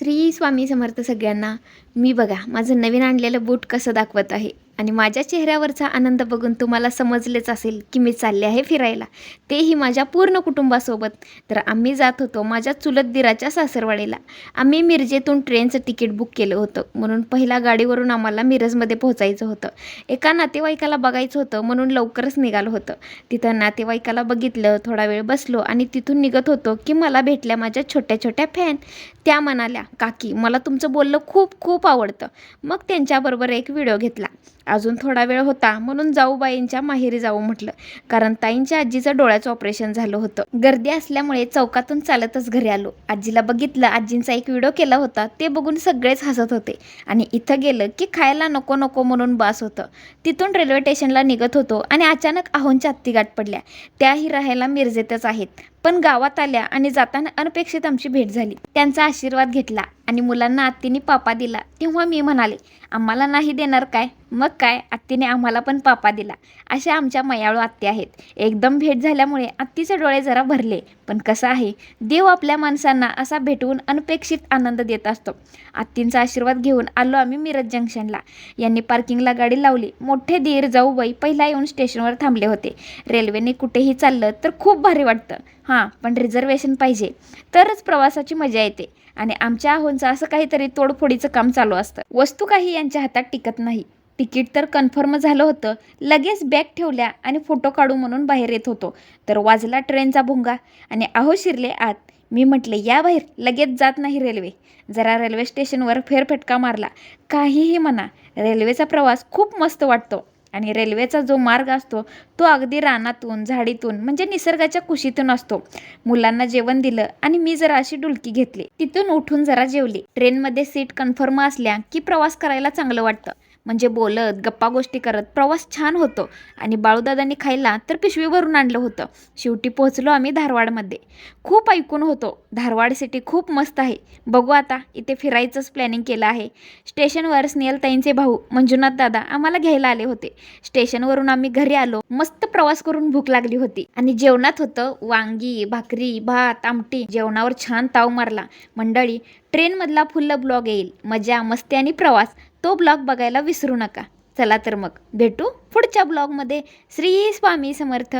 श्री स्वामी समर्थ सगळ्यांना. मी बघा माझं नवीन आणलेलं बूट कसं दाखवत आहे? आणि माझ्या चेहऱ्यावरचा आनंद बघून तुम्हाला समजलेच असेल की मी चालले आहे फिरायला. तेही माझ्या पूर्ण कुटुंबासोबत. तर आम्ही जात होतो माझ्या चुलत दिराच्या सासरवाडीला. आम्ही मिरजेतून ट्रेनचं तिकीट बुक केलं होतं. म्हणून पहिल्या गाडीवरून आम्हाला मिरजमध्ये पोहोचायचं होतं. एका नातेवाईकाला बघायचं होतं म्हणून लवकरच निघालं होतं. तिथं नातेवाईकाला बघितलं थोडा वेळ बसलो आणि तिथून निघत होतो की मला भेटल्या माझ्या छोट्या छोट्या फॅन त्या म्हणाल्या काकी मला तुमचं बोलणं खूप खूप आवडतं. मग त्यांच्याबरोबर एक व्हिडिओ घेतला. अजून थोडा वेळ होता म्हणून जाऊबाईंच्या माहेरी जाऊ म्हटलं. कारण ताईंच्या आजीचं डोळ्याचं ऑपरेशन झालं होतं. गर्दी असल्यामुळे चौकातून चालतच घरी आलो. आजीला बघितलं आजींचा एक व्हिडिओ केला होता. ते बघून सगळेच हसत होते. आणि इथं गेलं की खायला नको नको म्हणून बास होतं. तिथून रेल्वे स्टेशनला निघत होतो आणि अचानक आहोंच्या हत्तीगाठ पडल्या. त्याही राहायला मिरजेतच आहेत. पण गावात आल्या आणि जाताना अनपेक्षित आमची भेट झाली. त्यांचा आशीर्वाद घेतला आणि मुलांना आत्तीने पापा दिला. तेव्हा मी म्हणाले आम्हाला नाही देणार काय? मग काय? आत्तीने आम्हाला पण पापा दिला. अशा आमच्या मयाळू आत्ते आहेत. एकदम भेट झाल्यामुळे आत्तीचे डोळे जरा भरले. पण कसं आहे देव आपल्या माणसांना असा भेटवून अनपेक्षित आनंद देत असतो. आत्तींचा आशीर्वाद घेऊन आलो आम्ही मिरज जंक्शनला. यांनी पार्किंगला गाडी लावली. मोठे दीर जाऊबाई पहिला येऊन स्टेशनवर थांबले होते. रेल्वेने कुठेही चाललं तर खूप भारी वाटतं. हां पण रिझर्वेशन पाहिजे. तरच प्रवासाची मजा येते. आणि आमच्या आहोंचं असं काहीतरी तोडफोडीचं काम चालू असतं. वस्तू काही यांच्या हातात टिकत नाही. तिकीट तर कन्फर्म झालं होतं. लगेच बॅग ठेवल्या आणि फोटो काढू म्हणून बाहेर येत होतो. तर वाजला ट्रेनचा भुंगा. आणि अहो शिरले आत मी म्हटले या बाहेर लगेच जात नाही रेल्वे. जरा रेल्वे स्टेशनवर फेरफटका मारला. काहीही म्हणा रेल्वेचा प्रवास खूप मस्त वाटतो. आणि रेल्वेचा जो मार्ग असतो तो अगदी रानातून झाडीतून म्हणजे निसर्गाच्या कुशीतून असतो. मुलांना जेवण दिलं आणि मी जरा अशी डुलकी घेतली. तिथून उठून जरा जेवली. ट्रेनमध्ये सीट कन्फर्म असल्या की प्रवास करायला चांगलं वाटतं. म्हणजे बोलत गप्पा गोष्टी करत प्रवास छान होतो. आणि बाळूदादांनी खायला तर पिशवी भरून आणलं होतं. शेवटी पोहोचलो आम्ही धारवाडमध्ये. खूप ऐकून होतो धारवाड सिटी खूप मस्त आहे. बघू आता इथे फिरायचंच प्लॅनिंग केलं आहे. स्टेशनवर स्नेहलताईंचे भाऊ मंजुनाथ दादा आम्हाला घ्यायला आले होते. स्टेशनवरून आम्ही घरी आलो मस्त प्रवास करून भूक लागली होती. आणि जेवणात होतं वांगी भाकरी भात आमटी. जेवणावर छान ताव मारला. मंडळी ट्रेनमधला फुल्ल ब्लॉग येईल. मजा मस्ती आणि प्रवास. तो ब्लॉग बघायला विसरू नका. चला तर मग भेटू पुढच्या ब्लॉगमध्ये. श्री स्वामी समर्थ.